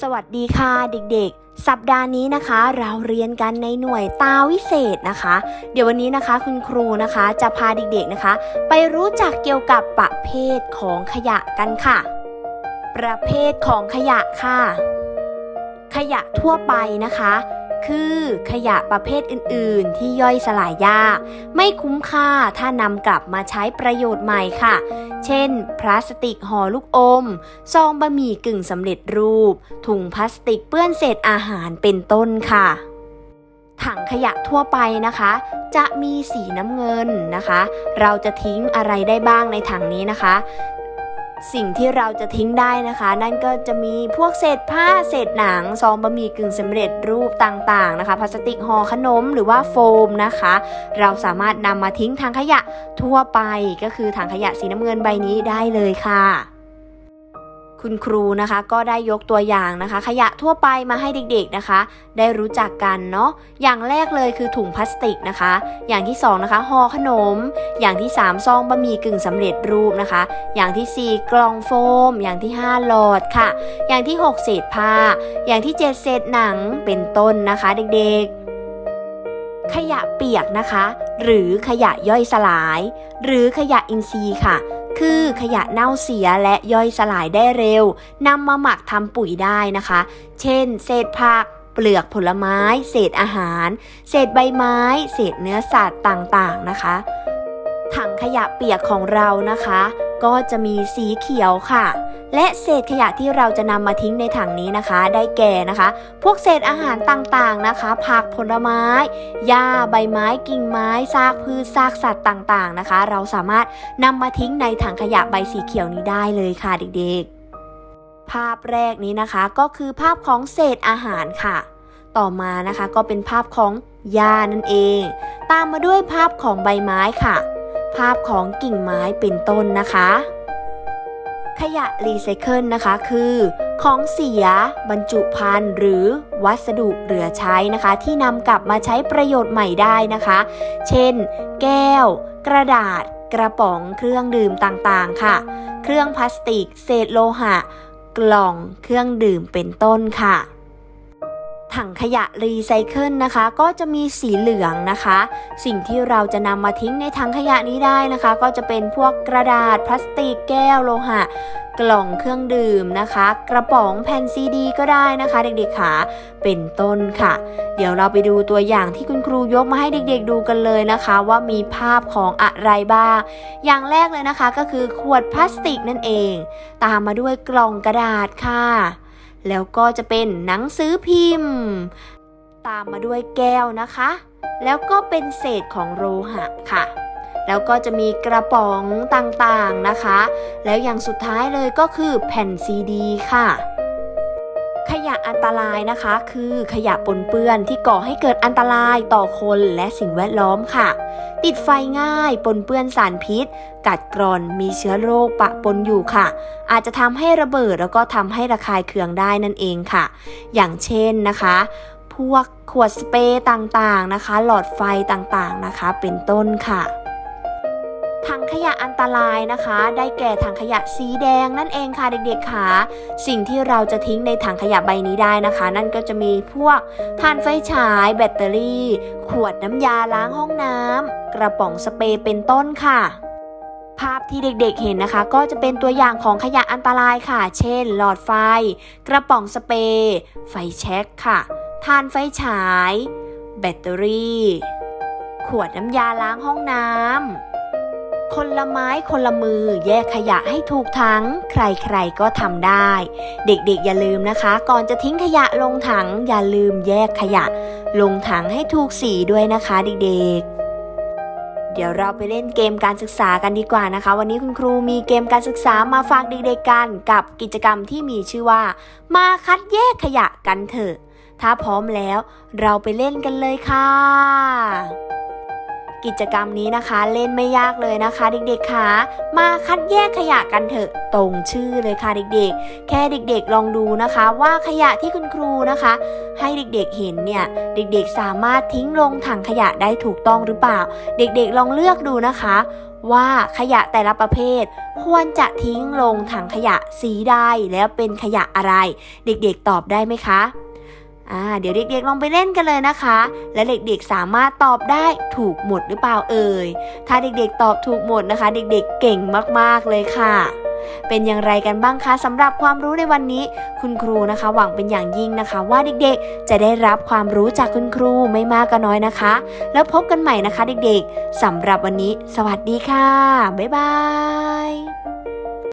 สวัสดีค่ะเด็กๆ สัปดาห์นี้นะคะ เราเรียนกันในหน่วยตาวิเศษนะคะ เดี๋ยววันนี้นะคะคุณครูนะคะจะพาเด็กๆนะคะ ไปรู้จักเกี่ยวกับประเภทของขยะกันค่ะ ประเภทของขยะค่ะ ขยะทั่วไปนะคะ คือขยะประเภทอื่น ๆ ที่ย่อยสลายยาก ไม่คุ้มค่าถ้านำกลับมาใช้ประโยชน์ใหม่ค่ะ เช่น พลาสติกห่อลูกอม ซองบะหมี่กึ่งสำเร็จรูป ถุงพลาสติกเปื้อนเศษอาหารเป็นต้นค่ะถังขยะทั่วไปนะคะ จะมีสีน้ำเงินนะคะ เราจะทิ้งอะไรได้บ้างในถังนี้นะคะ สิ่งที่เราจะทิ้งได้นะคะ นั่นก็จะมีพวกเศษผ้าเศษหนังซองบะหมี่กึ่งสำเร็จรูปต่างๆนะคะพลาสติกห่อขนมหรือว่าโฟมนะคะ เราสามารถนำมาทิ้งทางขยะทั่วไปก็คือถังขยะสีน้ำเงินใบนี้ได้เลยค่ะ คุณครูนะคะก็ได้ยกตัวอย่างนะคะ ขยะทั่วไปมาให้เด็กๆนะคะ ได้รู้จักกันเนาะอย่างแรกเลยคือถุงพลาสติกนะคะ อย่างที่สองนะคะห่อขนม อย่างที่สามซองบะหมี่กึ่งสำเร็จรูปนะคะ อย่างที่สี่กล่องโฟม อย่างที่ห้าหลอดค่ะ อย่างที่หกเศษผ้า อย่างที่เจ็ดเศษหนังเป็นต้นนะคะเด็กๆขยะเปียกนะคะ หรือขยะย่อยสลาย หรือขยะอินทรีย์ค่ะ คือขยะเน่าเสียและย่อยสลายได้เร็วนำมาหมักทำปุ๋ยได้นะคะ เช่น เศษผักเปลือกผลไม้ เศษอาหาร เศษใบไม้ เศษเนื้อสัตว์ต่างๆนะคะ ถังขยะเปียกของเรานะคะ ก็จะมีสีเขียวค่ะ และเศษขยะที่เราจะนำมาทิ้งในถังนี้นะคะ ได้แก่นะคะ พวกเศษอาหารต่างๆนะคะ ผักผลไม้หญ้าใบไม้กิ่งไม้ซากพืชซากสัตว์ต่างๆนะคะ เราสามารถนำมาทิ้งในถังขยะใบสีเขียวนี้ได้เลยค่ะเด็กๆ ภาพแรกนี้นะคะก็คือภาพของเศษอาหารค่ะ ต่อมานะคะก็เป็นภาพของหญ้านั่นเอง ตามมาด้วยภาพของใบไม้ค่ะ ภาพของกิ่งไม้เป็นต้นนะคะ ขยะรีไซเคิลนะคะคือ ของเสีย บรรจุภัณฑ์หรือวัสดุเหลือใช้นะคะ ที่นำกลับมาใช้ประโยชน์ใหม่ได้นะคะ เช่น แก้ว กระดาษ กระป๋องเครื่องดื่มต่างๆ ค่ะ เครื่องพลาสติก เศษโลหะ กล่องเครื่องดื่มเป็นต้นค่ะ ถังขยะรีไซเคิลนะคะ ก็จะมีสีเหลืองนะคะ สิ่งที่เราจะนำมาทิ้งในถังขยะนี้ได้นะคะ ก็จะเป็นพวกกระดาษพลาสติกแก้วโลหะกล่องเครื่องดื่มนะคะ กระป๋องแผ่นซีดีก็ได้นะคะ เด็กๆค่ะเป็นต้นค่ะ เดี๋ยวเราไปดูตัวอย่างที่คุณครูยกมาให้เด็กๆดูกันเลยนะคะ ว่ามีภาพของอะไรบ้าง อย่างแรกเลยนะคะก็คือขวดพลาสติกนั่นเอง ตามมาด้วยกล่องกระดาษค่ะ แล้วก็จะเป็นหนังสือพิมพ์ ตามมาด้วยแก้วนะคะ แล้วก็เป็นเศษของโลหะค่ะ แล้วก็จะมีกระป๋องต่างๆนะคะ แล้วอย่างสุดท้ายเลยก็คือแผ่นซีดี ค่ะ ขยะอันตรายนะคะ คือขยะปนเปื้อนที่ก่อให้เกิดอันตรายต่อคนและสิ่งแวดล้อมค่ะ ติดไฟง่าย ปนเปื้อนสารพิษ กัดกร่อนมีเชื้อโรคปะปนอยู่ค่ะ อาจจะทำให้ระเบิดแล้วก็ทำให้ระคายเคืองได้นั่นเองค่ะ อย่างเช่นนะคะ พวกขวดสเปรย์ต่างๆนะคะ หลอดไฟต่างๆนะคะ เป็นต้นค่ะ ยะอันตรายนะคะ ได้แก่ถังขยะสีแดงนั่นเองค่ะเด็กๆค่ะสิ่งที่เราจะทิ้งในถังขยะใบนี้ได้นะคะ นั่นก็จะมีพวกถ่านไฟฉายแบตเตอรี่ ขวดน้ำยาล้างห้องน้ำกระป๋องสเปรย์เป็นต้นค่ะภาพที่เด็กๆเห็นนะคะ ก็จะเป็นตัวอย่างของขยะอันตรายค่ะ เช่น หลอดไฟ กระป๋องสเปรย์ ไฟแช็กค่ะถ่านไฟฉาย แบตเตอรี่ ขวดน้ำยาล้างห้องน้ำ คนละไม้คนละมือแยกขยะให้ถูกถัง ใครๆก็ทำได้ เด็กๆอย่าลืมนะคะ ก่อนจะทิ้งขยะลงถังอย่าลืมแยกขยะ ลงถังให้ถูกสีด้วยนะคะเด็กๆเดี๋ยวเราไปเล่นเกมการศึกษากันดีกว่านะคะ วันนี้คุณครูมีเกมการศึกษามาฝากเด็กๆกันกับกิจกรรมที่มีชื่อว่า มาคัดแยกขยะกันเถอะ ถ้าพร้อมแล้ว เราไปเล่นกันเลยค่ะ กิจกรรมนี้นะคะ เล่นไม่ยากเลยนะคะ เด็กๆค่ะมาคัดแยกขยะกันเถอะตรงชื่อเลยค่ะเด็กๆ แค่เด็กๆลองดูนะคะ ว่าขยะที่คุณครูนะคะ ให้เด็กๆเห็นเนี่ยเด็กๆสามารถทิ้งลงถังขยะได้ถูกต้องหรือเปล่า เด็กๆลองเลือกดูนะคะ ว่าขยะแต่ละประเภท ควรจะทิ้งลงถังขยะสีใดแล้วเป็นขยะอะไร เด็กๆตอบได้ไหมคะ อ่าเดี๋ยวเด็กๆลองไปเล่นกันเลยนะคะ และเด็กๆสามารถตอบได้ถูกหมดหรือเปล่าเอ่ย ถ้าเด็กๆตอบถูกหมดนะคะ เด็กๆเก่งมากๆเลยค่ะ เป็นอย่างไรกันบ้างคะสำหรับความรู้ในวันนี้ คุณครูนะคะ หวังเป็นอย่างยิ่งนะคะ ว่าเด็กๆจะได้รับความรู้จากคุณครูไม่มากก็น้อยนะคะ แล้วพบกันใหม่นะคะ เด็กๆสำหรับวันนี้ สวัสดีค่ะบ๊ายบาย